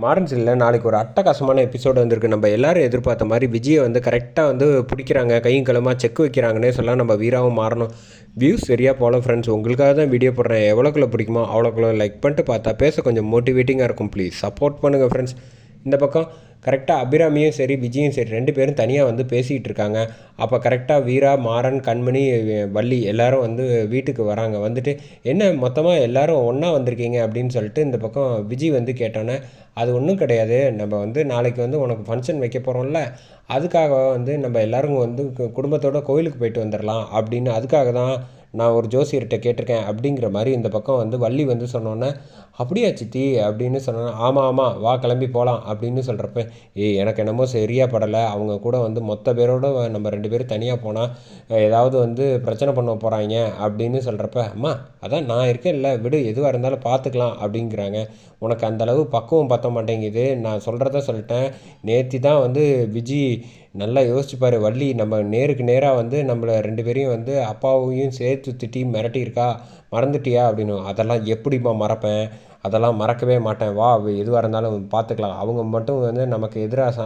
மாறன் சீரியலில் நாளைக்கு ஒரு அட்டகாசமான எபிசோடு வந்திருக்கு. நம்ம எல்லாரும் எதிர்பார்த்த மாதிரி விஜயை வந்து கரெக்டாக வந்து பிடிக்கிறாங்க. கையும் களமாக செக் வைக்கிறாங்கன்னே சொல்லலாம். நம்ம வீராவும் மாறணும். வியூஸ் சரியாக போகல ஃப்ரெண்ட்ஸ் உங்களுக்காக தான் வீடியோ போடுறேன். எவ்வளோக்குள்ள பிடிக்குமோ அவ்வளோக்குள்ள லைக் பண்ணிட்டு பார்த்தா பேச கொஞ்சம் மோட்டிவேட்டிங்காக இருக்கும். ப்ளீஸ் சப்போர்ட் பண்ணுங்கள் ஃப்ரெண்ட்ஸ் இந்த பக்கம் கரெக்டாக அபிராமியும் சரி விஜயும் சரி ரெண்டு பேரும் தனியாக வந்து பேசிகிட்டு இருக்காங்க. அப்போ கரெக்டாக வீரா மாறன் கண்மணி வள்ளி எல்லாரும் வந்து வீட்டுக்கு வராங்க. வந்துட்டு என்ன மொத்தமாக எல்லாரும் ஒன்றா வந்திருக்கீங்க? அப்படின்னு சொல்லிட்டு இந்த பக்கம் விஜய் வந்து கேட்டோன்னே அது ஒன்றும் கிடையாது. நம்ம வந்து நாளைக்கு வந்து உனக்கு ஃபங்க்ஷன் வைக்க போகிறோம்ல அதுக்காக வந்து நம்ம எல்லாரும் வந்து கு- குடும்பத்தோட கோயிலுக்கு போயிட்டு வந்துடலாம் அப்படின்னு அதுக்காக தான் நான் ஒரு ஜோசியர்கிட்ட கேட்டிருக்கேன் அப்படிங்கிற மாதிரி இந்த பக்கம் வந்து வள்ளி வந்து சொன்னோன்னே அப்படியா சித்தி? அப்படின்னு சொன்னோன்னே ஆமாம் ஆமாம் வா கிளம்பி போகலாம் அப்படின்னு சொல்கிறப்ப ஏய் எனக்கு என்னமோ சரியாக படலை. அவங்க கூட வந்து மொத்த பேரோட நம்ம ரெண்டு பேரும் தனியாக போனால் ஏதாவது வந்து பிரச்சனை பண்ண போகிறாங்க அப்படின்னு சொல்கிறப்ப அம்மா அதான் நான் இருக்கேன் இல்லை விடு எதுவாக இருந்தாலும் பார்த்துக்கலாம் அப்படிங்கிறாங்க. உனக்கு அந்தளவு பக்குவம் பற்ற மாட்டேங்குது. நான் சொல்கிறத சொல்லிட்டேன். நேற்று தான் வந்து விஜி நல்லா யோசிச்சுப்பார் வள்ளி நம்ம நேருக்கு நேராக வந்து நம்மளை ரெண்டு பேரையும் வந்து அப்பாவையும் சேர்த்து திட்டி மிரட்டியிருக்கா மறந்துட்டியா அப்படின்னு. அதெல்லாம் எப்படிம்மா மறப்பேன்? அதெல்லாம் மறக்கவே மாட்டேன். வா எதுவாக இருந்தாலும் பார்த்துக்கலாம். அவங்க மட்டும் வந்து நமக்கு எதிராக ச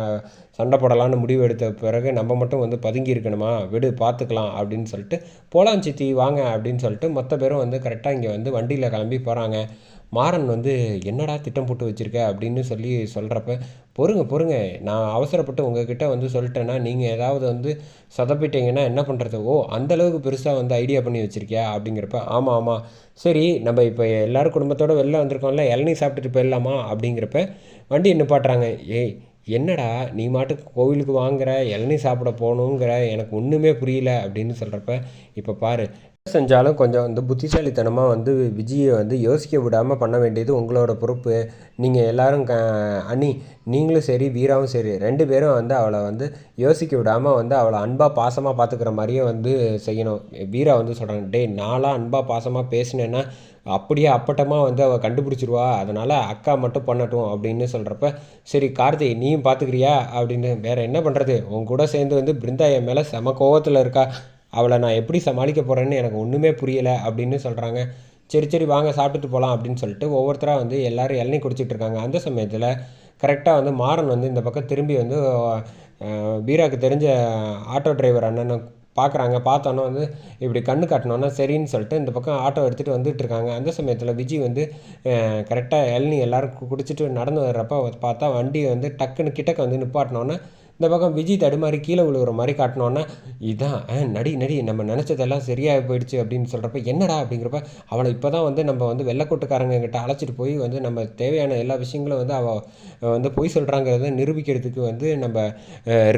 சண்டை போடலான்னு முடிவு எடுத்த பிறகு நம்ம மட்டும் வந்து பதுங்கி இருக்கணுமா? விடு பார்த்துக்கலாம் அப்படின்னு சொல்லிட்டு போலாம் சித்தி வாங்க அப்படின்னு சொல்லிட்டு மொத்த பேரும் வந்து கரெக்டாக இங்கே வந்து வண்டியில் கிளம்பி போகிறாங்க மாறன் வந்து என்னடா திட்டம் போட்டு வச்சுருக்க? அப்படின்னு சொல்லி சொல்கிறப்ப பொறுங்க பொறுங்க. நான் அவசரப்பட்டு உங்ககிட்ட வந்து சொல்லிட்டேன்னா நீங்கள் ஏதாவது வந்து சொதப்பிட்டீங்கன்னா என்ன பண்ணுறது ஓ அந்த அளவுக்கு பெருசாக வந்து ஐடியா பண்ணி வச்சுருக்கியா? அப்படிங்கிறப்ப ஆமாம் ஆமாம் சரி நம்ம இப்போ எல்லாரும் குடும்பத்தோட வெளில வந்திருக்கோம்ல இளநீ சாப்பிட்டுட்டு போயிடலாமா? அப்படிங்கிறப்ப வண்டி நிப்பாட்டுறாங்க. ஏய் என்னடா நீ மாட்டுக்கு கோவிலுக்கு வாங்குற இளநீ சாப்பிட போகணுங்கிற எனக்கு ஒன்றுமே புரியல. அப்படின்னு சொல்கிறப்ப இப்போ பாரு செஞ்சாலும் கொஞ்சம் வந்து புத்திசாலித்தனமாக வந்து விஜயை வந்து யோசிக்க விடாமல் பண்ண வேண்டியது உங்களோட பொறுப்பு. நீங்கள் எல்லோரும் க அணி நீங்களும் சரி வீராவும் சரி ரெண்டு பேரும் வந்து அவளை வந்து யோசிக்க விடாமல் வந்து அவளை அன்பாக பாசமாக பார்த்துக்கிற மாதிரியே வந்து செய்யணும். வீரா வந்து சொல்கிறாங்க டேய் நாளாக அன்பாக பாசமாக பேசினேன்னா அப்படியே அப்பட்டமாக வந்து அவள் கண்டுபிடிச்சிருவா. அதனால் அக்கா மட்டும் பண்ணட்டும் அப்படின்னு சொல்கிறப்ப சரி கார்த்தி நீயும் பார்த்துக்கிறியா அப்படின்னு வேறு என்ன பண்ணுறது உன் கூட சேர்ந்து வந்து பிருந்தா என் மேலே செம கோவத்தில் இருக்கா. அவளை நான் எப்படி சமாளிக்க போகிறேன்னு எனக்கு ஒன்றுமே புரியலை அப்படின்னு சொல்கிறாங்க சரி சரி வாங்க சாப்பிட்டுட்டு போகலாம் அப்படின்னு சொல்லிட்டு ஒவ்வொருத்தராக வந்து எல்லோரும் இளநீ குடிச்சிட்டு இருக்காங்க. அந்த சமயத்தில் கரெக்டாக வந்து மாறன் வந்து இந்த பக்கம் திரும்பி வந்து பீராவுக்கு தெரிஞ்ச ஆட்டோ டிரைவர் அண்ணனை பார்க்குறாங்க பார்த்தோன்னே வந்து இப்படி கண்ணு காட்டினோன்னா சரின்னு சொல்லிட்டு இந்த பக்கம் ஆட்டோ எடுத்துகிட்டு வந்துட்டு இருக்காங்க. அந்த சமயத்தில் விஜய் வந்து கரெக்டாக இளநீ எல்லாரும் குடிச்சிட்டு நடந்து வர்றப்ப பார்த்தா வண்டியை வந்து டக்குன்னு கிட்டக்க வந்து நிப்பாட்டினோன்னே இந்த பக்கம் விஜய் தடுமாறி கீழே விழுகிற மாதிரி காட்டினோன்னா இதான் ஆ, நடி நடி நம்ம நினச்சதெல்லாம் சரியாக போயிடுச்சு அப்படின்னு சொல்கிறப்ப என்னடா அப்படிங்கிறப்ப அவளை இப்போ தான் வந்து நம்ம வந்து வெள்ளைக்கோட்டுக்காரங்க கிட்ட அழைச்சிட்டு போய் வந்து நம்ம தேவையான எல்லா விஷயங்களும் வந்து அவள் வந்து பொய் சொல்கிறாங்கிறத நிரூபிக்கிறதுக்கு வந்து நம்ம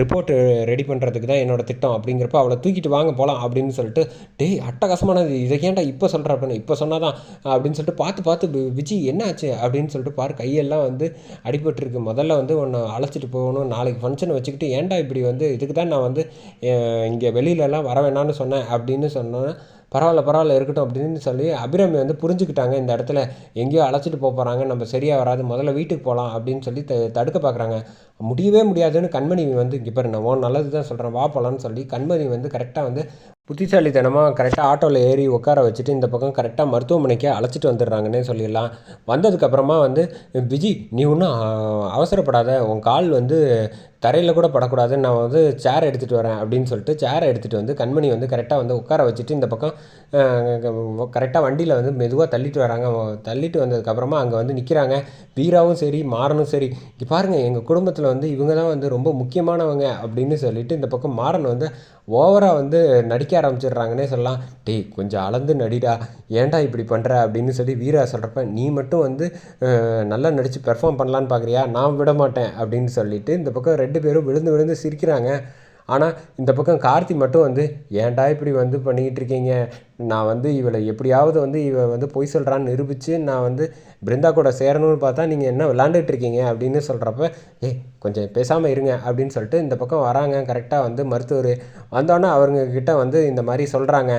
ரிப்போர்ட் ரெடி பண்ணுறதுக்கு தான் என்னோட திட்டம் அப்படிங்கிறப்ப அவளை தூக்கிட்டு வாங்க போகலாம் அப்படின்னு சொல்லிட்டு டேய் அட்டகாசமானது இதை ஏன்டா இப்போ சொல்கிற அப்படின்னு இப்போ சொன்னாதான் அப்படின்னு சொல்லிட்டு பார்த்து பார்த்து விஜய் என்ன ஆச்சு அப்படின்னு சொல்லிட்டு பாரு கையெல்லாம் வந்து அடிபட்டுருக்கு. முதல்ல வந்து உன்னை அழைச்சிட்டு போகணும் நாளைக்கு ஃபங்க்ஷன் வச்சு வச்சுக்கிட்டு ஏன்டா இப்படி வந்து? இதுக்கு தான் நான் வந்து இங்கே வெளியிலலாம் வர வேணாம்னு சொன்னேன் அப்படின்னு சொன்னோன்னே பரவாயில்ல பரவாயில்ல இருக்கட்டும் அப்படின்னு சொல்லி அபிராமி வந்து புரிஞ்சுக்கிட்டாங்க இந்த இடத்துல எங்கேயோ அழைச்சிட்டு போக போகிறாங்க நம்ம சரியாக வராது முதல்ல வீட்டுக்கு போகலாம் அப்படின்னு சொல்லி த தடுக்க பார்க்குறாங்க. முடியவே முடியாதுன்னு கண்மணி வந்து இங்கே பாரு நான் நல்லது தான் சொல்கிறேன் வா போகலான்னு சொல்லி கண்மணி வந்து கரெக்டாக வந்து புத்திசாலித்தனமாக கரெக்டாக ஆட்டோவில் ஏறி உட்கார வச்சுட்டு இந்த பக்கம் கரெக்டாக மருத்துவமனைக்கு அழைச்சிட்டு வந்துடுறாங்கன்னே சொல்லிடலாம். வந்ததுக்கப்புறமா வந்து விஜி நீ ஒன்றும் அவசரப்படாத. உன் கால் வந்து தரையில் கூட படக்கூடாதுன்னு நான் வந்து சேர் எடுத்துகிட்டு வரேன். அப்படின்னு சொல்லிட்டு சேரை எடுத்துகிட்டு வந்து கண்மணி வந்து கரெக்டாக வந்து உட்கார வச்சுட்டு இந்த பக்கம் கரெக்டாக வண்டியில் வந்து மெதுவாக தள்ளிட்டு வராங்க. தள்ளிட்டு வந்ததுக்கப்புறமா அங்கே வந்து நிற்கிறாங்க வீராவும் சரி மாறனும் சரி. இங்கே பாருங்கள் எங்கள் குடும்பத்தில் வந்து இவங்க தான் வந்து ரொம்ப முக்கியமானவங்க. அப்படின்னு சொல்லிட்டு இந்த பக்கம் மாறன் வந்து ஓவராக வந்து நடிக்க ஆரம்பிச்சிடுறாங்கன்னே சொல்லலாம். டேய் கொஞ்சம் அளந்து நடிடா. ஏன்டா இப்படி பண்ணுற அப்படின்னு சொல்லி வீரா சொல்கிறப்ப நீ மட்டும் வந்து நல்லா நடித்து பெர்ஃபார்ம் பண்ணலான்னு பார்க்குறியா நான் விட மாட்டேன். அப்படின்னு சொல்லிட்டு இந்த பக்கம் ரெண்டு பேரும் விழுந்து விழுந்து சிரிக்கிறாங்க. ஆனால் இந்த பக்கம் கார்த்தி மட்டும் வந்து ஏன்டா இப்படி வந்து பண்ணிக்கிட்டு இருக்கீங்க? நான் வந்து இவளை எப்படியாவது வந்து இவ வந்து பொய் சொல்கிறான்னு நிரூபித்து நான் வந்து பிருந்தா கூட சேரணும்னு பார்த்தா நீங்கள் என்ன விளாண்டுட்டு இருக்கீங்க? அப்படின்னு சொல்கிறப்ப ஏ கொஞ்சம் பேசாமல் இருங்க அப்படின்னு சொல்லிட்டு இந்த பக்கம் வராங்க. கரெக்டாக வந்து மருத்துவர் வந்தோடனே அவங்கக்கிட்ட வந்து இந்த மாதிரி சொல்கிறாங்க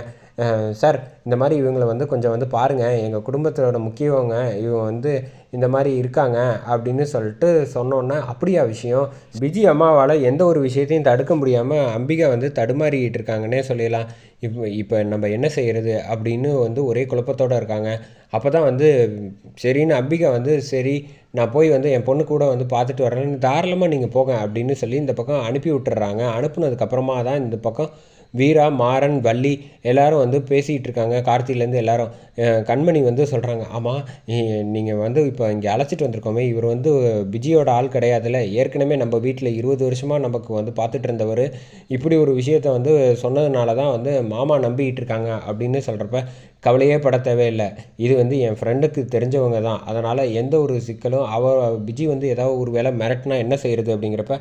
சார் இந்த மாதிரி இவங்களை வந்து கொஞ்சம் வந்து பாருங்கள் எங்கள் குடும்பத்தோட முக்கியவங்க இவங்க வந்து இந்த மாதிரி இருக்காங்க அப்படின்னு சொல்லிட்டு சொன்னோன்னே அப்படியா விஷயம்? விஜி அம்மாவால் எந்த ஒரு விஷயத்தையும் தடுக்க முடியாமல் அம்பிகா வந்து தடுமாறிக்கிட்டு இருக்காங்கன்னே சொல்லிடலாம். இப்போ இப்போ நம்ம என்ன செய்கிறது அப்படின்னு வந்து ஒரே குழப்பத்தோடு இருக்காங்க. அப்போ தான் வந்து சரின்னு அம்பிகா வந்து சரி நான் போய் வந்து என் பொண்ணு கூட வந்து பார்த்துட்டு வரேன். தாராளமாக நீங்கள் போங்க அப்படின்னு சொல்லி இந்த பக்கம் அனுப்பி விட்டுறாங்க. அனுப்புனதுக்கப்புறமா தான் இந்த பக்கம் வீரா மாறன் வள்ளி எல்லாரும் வந்து பேசிகிட்டு இருக்காங்க. கார்த்திலேருந்து எல்லாரும் கண்மணி வந்து சொல்கிறாங்க ஆமாம் நீங்கள் வந்து இப்போ இங்கே அழைச்சிட்டு வந்திருக்கோமே. இவர் வந்து விஜயோட ஆள் கிடையாதுல்ல. ஏற்கனவே நம்ம வீட்டில் இருபது வருஷமாக நமக்கு வந்து பார்த்துட்டு இருந்தவர் இப்படி ஒரு விஷயத்த வந்து சொன்னதுனால தான் வந்து மாமா நம்பிக்கிட்டு இருக்காங்க அப்படின்னு சொல்கிறப்ப கவலையே பட தேவையில்லை. இது வந்து என் ஃப்ரெண்டுக்கு தெரிஞ்சவங்க தான். அதனால் எந்த ஒரு சிக்கலும் அவ பிஜி வந்து ஏதாவது ஒரு வேலை மிரட்டினா என்ன செய்கிறது அப்படிங்கிறப்ப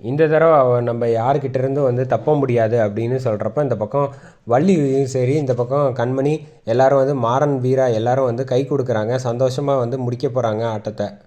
இந்த தடவை நம்ம யாருக்கிட்ட இருந்தும் வந்து தப்ப முடியாது அப்படின்னு சொல்கிறப்ப இந்த பக்கம் வள்ளியும் சரி இந்த பக்கம் கண்மணி எல்லாரும் வந்து மாறன் வீரா எல்லாரும் வந்து கை கொடுக்குறாங்க. சந்தோஷமாக வந்து முடிக்க போகிறாங்க ஆட்டத்தை.